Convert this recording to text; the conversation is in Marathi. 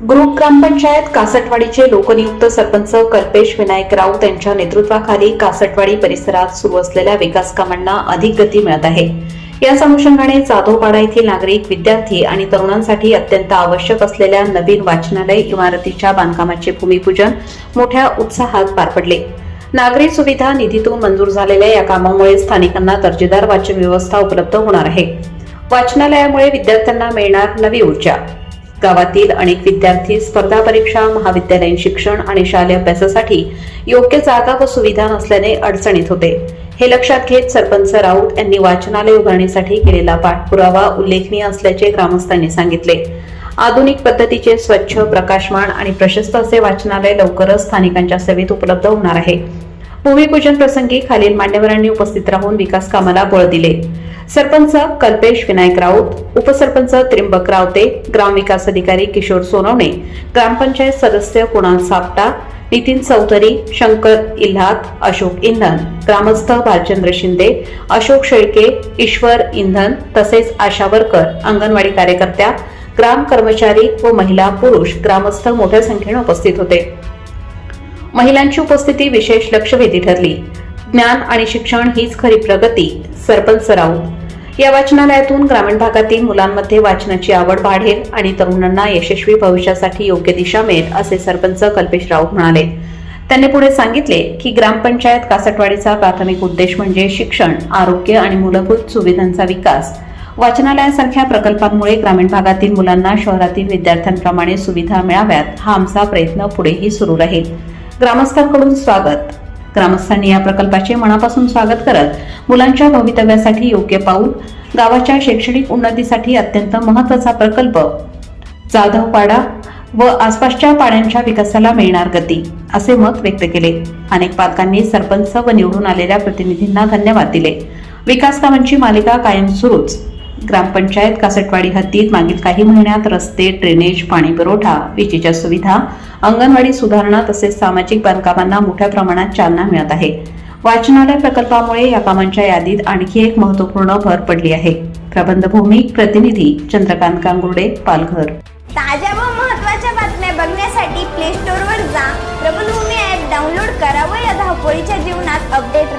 ग्रुप ग्रामपंचायत कासटवाडीचे लोकनियुक्त सरपंच कल्पेश विनायक राऊत यांच्या नेतृत्वाखाली कासटवाडी परिसरात सुरू असलेल्या विकास कामांना अधिक गती मिळत आहे. याच अनुषंगाने जाधवपाडा येथील नागरिक विद्यार्थी आणि तरुणांसाठी अत्यंत आवश्यक असलेल्या नवीन वाचनालय इमारतीच्या बांधकामाचे भूमिपूजन मोठ्या उत्साहात पार पडले. नागरी सुविधा निधीतून मंजूर झालेल्या या कामामुळे स्थानिकांना दर्जेदार वाचन व्यवस्था उपलब्ध होणार आहे. वाचनालयामुळे विद्यार्थ्यांना मिळणार नवी ऊर्जा. गावातील अनेक विद्यार्थी स्पर्धा परीक्षा महाविद्यालयीन शिक्षण आणि शालेय अभ्यासासाठी योग्य जागा व सुविधा नसल्याने अडचणीत होते. हे लक्षात घेत सरपंच राऊत यांनी वाचनालय उभारणीसाठी केलेला पाठपुरावा उल्लेखनीय असल्याचे ग्रामस्थांनी सांगितले. आधुनिक पद्धतीचे स्वच्छ प्रकाशमान आणि प्रशस्त असे वाचनालय लवकरच स्थानिकांच्या सेवेत उपलब्ध होणार आहे. भूमिपूजन प्रसंगी खालील मान्यवरांनी उपस्थित राहून विकास कामाला बळ दिले. सरपंच कल्पेश विनायक राऊत उपसरपंच त्रिंबक रावते ग्रामविकास अधिकारी किशोर सोनवणे ग्रामपंचायत सदस्य कुणाल सापटा नितीन चौधरी शंकर इल्हात अशोक इंधन ग्रामस्थ भालचंद्र शिंदे अशोक शेळके ईश्वर इंधन तसेच आशावरकर अंगणवाडी कार्यकर्त्या ग्राम कर्मचारी व महिला पुरुष ग्रामस्थ मोठ्या संख्येने उपस्थित होते. महिलांची उपस्थिती विशेष लक्षवेधी ठरली. ज्ञान आणि शिक्षण हीच खरी प्रगती सरपंच राऊत. या वाचनालयातून ग्रामीण भागातील मुलांमध्ये वाचनाची आवड वाढेल आणि तरुणांना यशस्वी भविष्यासाठी योग्य दिशा मिळेल असे सरपंच कल्पेश राऊत म्हणाले. त्यांनी पुढे सांगितले की ग्रामपंचायत कासटवाडीचा प्राथमिक उद्देश म्हणजे शिक्षण आरोग्य आणि मूलभूत सुविधांचा विकास. वाचनालयासारख्या प्रकल्पांमुळे ग्रामीण भागातील मुलांना शहरातील विद्यार्थ्यांप्रमाणे सुविधा मिळाव्यात हा आमचा प्रयत्न पुढेही सुरू राहील. ग्रामस्थांकडून स्वागत. ग्रामस्थांनी या प्रकल्पाचे मनापासून स्वागत करत मुलांच्या भवितव्यासाठी योग्य पाऊल गावाच्या शैक्षणिक उन्नतीसाठी अत्यंत महत्त्वाचा प्रकल्प जाधवपाडा व आसपासच्या पाड्यांच्या विकासाला मिळणार गती असे मत व्यक्त केले. अनेक पालकांनी सरपंच व निवडून आलेल्या प्रतिनिधींना धन्यवाद दिले. विकास कामांची मालिका कायम सुरूच. ग्रामपंचायत कासटवाडी हद्दीत मागील काही महिन्यात रस्ते ड्रेनेज पाणी पुरवठा विजेच्या सुविधा अंगणवाडी सुधारणा तसेच सामाजिक बांधकामांना मोठ्या प्रमाणात चालना मिळत आहे. वाचनालय प्रकल्पामुळे या कामांच्या यादीत आणखी एक महत्त्वपूर्ण भर पडली आहे. प्रबंधभूमी प्रतिनिधी चंद्रकांत कांगुर्डे पालघर. ताज्या व महत्त्वाच्या बातम्या बघण्यासाठी प्ले स्टोअरवर जा. प्रबंधभूमी ऍप डाउनलोड करा व या धावपळीच्या जीवनात अपडेट